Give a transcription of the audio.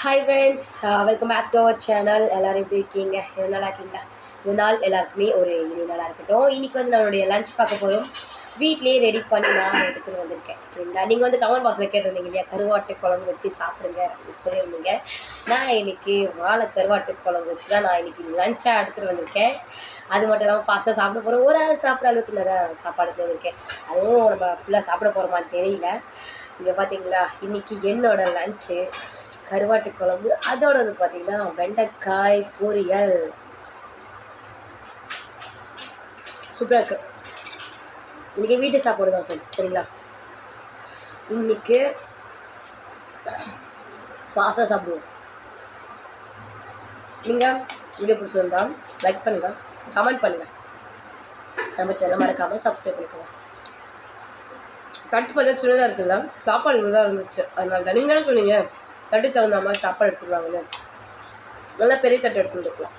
Hi friends welcome back to our channel எல்லோரும் எப்படி இருக்கீங்க? எவ்வளோ நல்லா இருக்கீங்களா? இந்த நாள் எல்லாருக்குமே ஒரு இனி நாளாக இருக்கட்டும். இன்றைக்கி வந்து நம்மளுடைய லஞ்ச் பார்க்க போகிறோம் வீட்லேயே ரெடி பண்ணி நான் எடுத்துகிட்டு வந்திருக்கேன். சரிங்களா நீங்கள் வந்து கமெண்ட் பாக்ஸில் கேட்டிருந்தீங்க இல்லையா? கருவாட்டு குழம்பு வச்சு சாப்பிடுங்க அப்படின்னு சொல்லியிருந்தீங்க. நான் இன்னைக்கு வாழை கருவாட்டு குழம்பு வச்சு தான் நான் இன்னைக்கு லஞ்சாக எடுத்துகிட்டு வந்திருக்கேன். அது மட்டும் இல்லாமல் ஃபாஸ்ட்டாக சாப்பிட போகிறோம் ஒரு ஆள் சாப்பிட்ற அளவுக்கு நிறையா சாப்பாடு எடுத்துட்டு வந்திருக்கேன். அதுவும் நம்ம ஃபுல்லாக சாப்பிட போகிறோமான்னு தெரியல. இங்கே பார்த்தீங்களா இன்னைக்கு என்னோடய லஞ்சு கருவாட்டு குழம்பு. அதோட வந்து பார்த்தீங்கன்னா வெண்டைக்காய் பொரியல். சூப்பராக இருக்கு. இன்றைக்கி வீட்டு சாப்பாடு தான் ஃப்ரெண்ட்ஸ் சரிங்களா? இன்னைக்கு ஃபாஸ்ட்டாக சாப்பிடுவோம். நீங்கள் வீடியோ பிடிச்சிருந்தா லைக் பண்ணுங்கள் கமெண்ட் பண்ணுங்கள் நம்ம சேனல் மறக்காமல் சப்ஸ்கிரைப் பண்ணிக்கலாம் தட்டு பார்த்தா சின்னதாக இருக்குல்ல சாப்பாடு தான் இருந்துச்சு. அதனால தான் நீங்கள் தானே சொன்னீங்க? தட்டு தகுந்த மாதிரி சாப்பாடு எடுத்துருவாங்கன்னு. நல்லா பெரிய தட்டு எடுத்துட்டு இருக்கலாம்